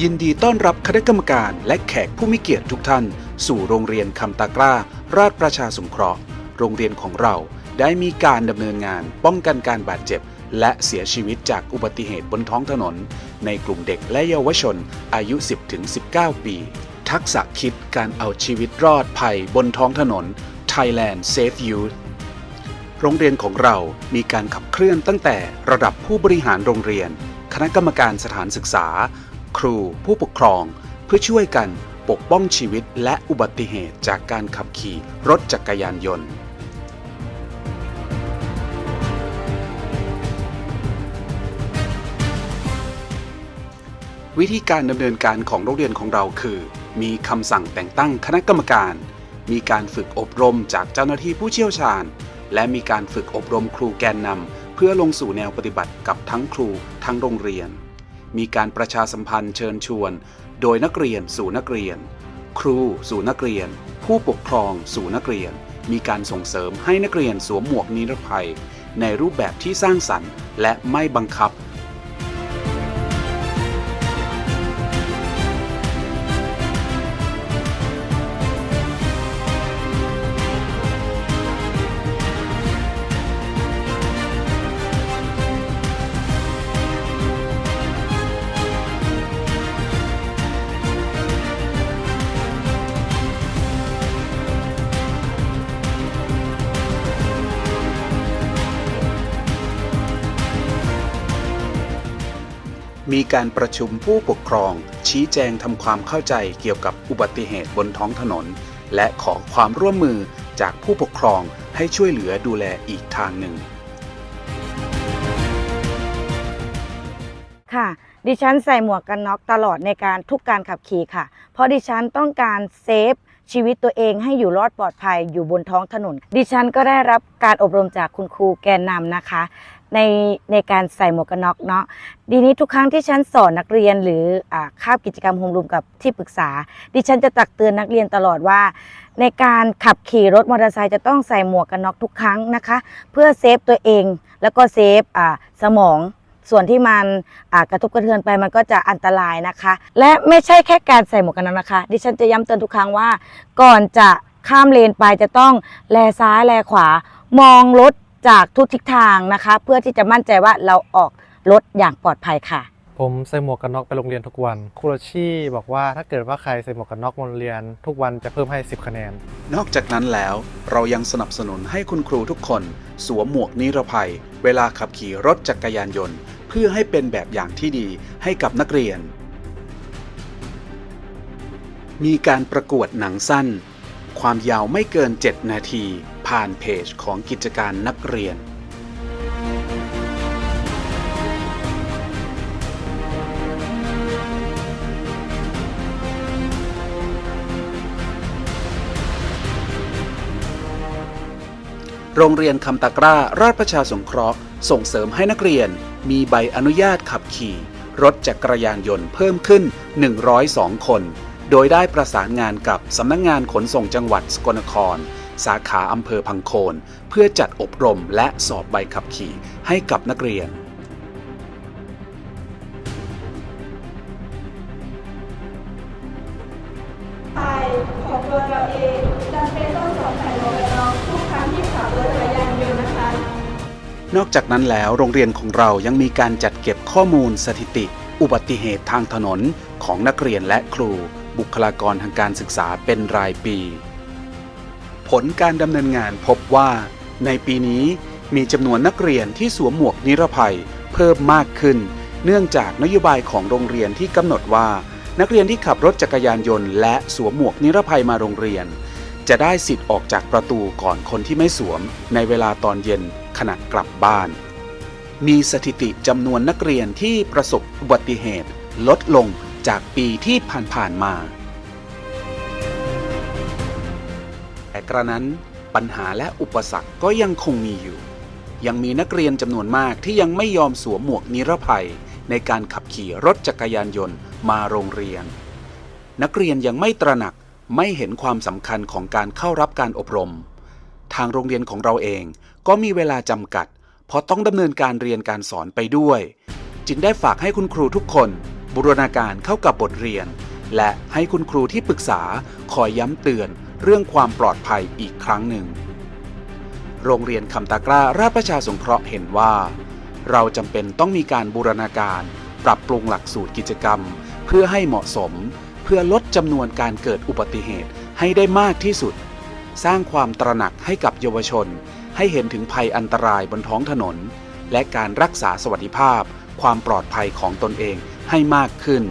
ยินดีต้อนรับคณะกรรมการและแขกผู้มีเกียรติทุกท่าน สู่โรงเรียนคำตากล้า ราชประชาสงเคราะห์ โรงเรียนของเราได้มีการดำเนินงานป้องกันการบาดเจ็บ และเสียชีวิตจากอุบัติเหตุบนท้องถนน ในกลุ่มเด็กและเยาวชนอายุ 10-19 ปี ทักษะคิดการเอาชีวิตรอดภัยบนท้องถนน Thailand Safe Youth โรงเรียนของเรามีการขับเคลื่อนตั้งแต่ระดับผู้บริหารโรงเรียน คณะกรรมการสถานศึกษา ครู ผู้ปกครอง เพื่อช่วยกันปกป้องชีวิตและอุบัติเหตุจากการขับขี่รถจักรยานยนต์ วิธีการดำเนินการของโรงเรียนของเราคือ มีคำสั่งแต่งตั้งคณะกรรมการ มีการฝึกอบรมจากเจ้าหน้าที่ผู้เชี่ยวชาญ และมีการฝึกอบรมครูแกนนำเพื่อลงสู่แนวปฏิบัติกับทั้งครูทั้งโรงเรียน มีการประชาสัมพันธ์เชิญชวน โดยนักเรียนสู่นักเรียน ครูสู่นักเรียน ผู้ปกครองสู่นักเรียน มีการส่งเสริมให้นักเรียนสวมหมวกนิรภัย ในรูปแบบที่สร้างสรรค์ และไม่บังคับ มีการประชุมผู้ปกครอง ชี้แจงทำความเข้าใจเกี่ยวกับอุบัติเหตุบนท้องถนน และขอความร่วมมือจากผู้ปกครองให้ช่วยเหลือดูแลอีกทางหนึ่ง ค่ะ ดิฉันใส่หมวกกันน็อกตลอดในการทุกการขับขี่ค่ะ เพราะดิฉันต้องการเซฟชีวิตตัวเองให้อยู่รอดปลอดภัยอยู่บนท้องถนน ดิฉันก็ได้รับการอบรมจากคุณครูแกนนำนะคะ ในในการใส่หมวกกันน็อกเนาะดีนี้ทุกครั้งที่ฉันสอนนักเรียนหรืออคาบกิจกรรมโฮมรูมกับที่ปรึกษา ดิฉันจะตักเตือนนักเรียนตลอดว่า ในการขับขี่รถมอเตอร์ไซค์จะต้องใส่หมวกกันน็อกทุกครั้งนะคะ เพื่อเซฟตัวเองแล้วก็เซฟสมองส่วนที่มันกระทบกระเทือนไปมันก็จะอันตรายนะคะ และไม่ใช่แค่การใส่หมวกกันน็อกนะคะ ดิฉันจะย้ำเตือนทุกครั้งว่า ก่อนจะข้ามเลนไปจะต้องแลซ้ายแลขวามองรถ จากทุกทิศทางนะคะ เพื่อที่จะมั่นใจว่าเราออกรถอย่างปลอดภัยค่ะ ผมใส่หมวกกันน็อกไปโรงเรียนทุกวันครูโรชี่บอกว่าถ้าเกิดว่าใครใส่หมวกกันน็อกมาโรงเรียน ทุกวันจะเพิ่มให้ 10 คะแนน นอกจากนั้นแล้วเรายังสนับสนุนให้คุณครูทุกคน สวมหมวกนิรภัย เวลาขับขี่รถจักรยานยนต์ เพื่อให้เป็นแบบอย่างที่ดีให้กับนักเรียน มีการประกวดหนังสั้น ความยาวไม่เกิน 7 นาที ผ่านเพจของกิจการนักเรียน โรงเรียนคำตะกร้าราชประชาสงเคราะห์ ส่งเสริมให้นักเรียนมีใบอนุญาตขับขี่ รถจักรยานยนต์เพิ่มขึ้น 102 คน โดยได้ประสานงานกับสำนักงงานขนส่งจังหวัดสกลนคร สาขาอำเภอพังโคน เพื่อจัดอบรมและสอบใบขับขี่ให้กับนักเรียน ภายของตัวเราเองจำเป็นต้องสวมใส่หมวกกันน็อกทุกครั้งที่ขับรถจักรยานยนต์นะคะ นอกจากนั้นแล้วโรงเรียนของเรายังมีการจัดเก็บข้อมูลสถิติ อุบัติเหตุทางถนนของนักเรียนและครู บุคลากรทางการศึกษาเป็นรายปี ผลการดำเนินงานพบว่า ในปีนี้มีจำนวนนักเรียนที่สวมหมวกนิรภัยเพิ่มมากขึ้น เนื่องจากนโยบายของโรงเรียนที่กำหนดว่า นักเรียนที่ขับรถจักรยานยนต์และสวมหมวกนิรภัยมาโรงเรียน จะได้สิทธิ์ออกจากประตูก่อนคนที่ไม่สวม ในเวลาตอนเย็นขณะกลับบ้าน มีสถิติจำนวนนักเรียนที่ประสบอุบัติเหตุ ลดลงจากปีที่ผ่านๆมา แต่กระนั้นปัญหาและอุปสรรคก็ยังคงมีอยู่ ยังมีนักเรียนจำนวนมากที่ยังไม่ยอมสวมหมวกนิรภัย ในการขับขี่รถจักรยานยนต์มาโรงเรียน นักเรียนยังไม่ตระหนักไม่เห็นความสำคัญของการเข้ารับการอบรม ทางโรงเรียนของเราเองก็มีเวลาจำกัด เพราะต้องดำเนินการเรียนการสอนไปด้วย จึงได้ฝากให้คุณครูทุกคน บูรณาการเข้ากับบทเรียน และให้คุณครูที่ปรึกษาคอยย้ำเตือน เรื่องความปลอดภัยอีกครั้งหนึ่ง โรงเรียนคำตากล้าราชประชาสงเคราะห์เห็นว่า เราจำเป็นต้องมีการบูรณาการ ปรับปรุงหลักสูตรกิจกรรม เพื่อให้เหมาะสม เพื่อลดจำนวนการเกิดอุบัติเหตุให้ได้มากที่สุด สร้างความตระหนักให้กับเยาวชน ให้เห็นถึงภัยอันตรายบนท้องถนน และการรักษาสวัสดิภาพ ความปลอดภัยของตนเองให้มากขึ้น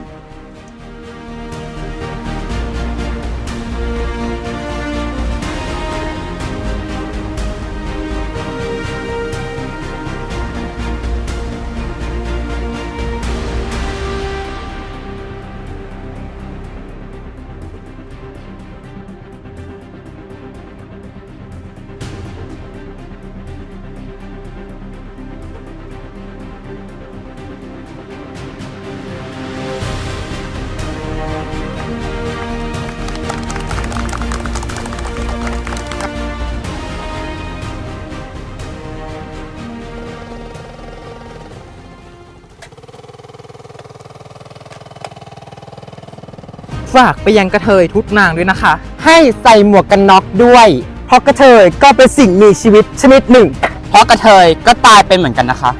ฝากไปยังกระเทยทุกนางด้วยนะคะ ให้ใส่หมวกกันน็อกด้วย เพราะกระเทยก็เป็นสิ่งมีชีวิตชนิดหนึ่ง เพราะกระเทยก็ตายเป็นเหมือนกันนะคะ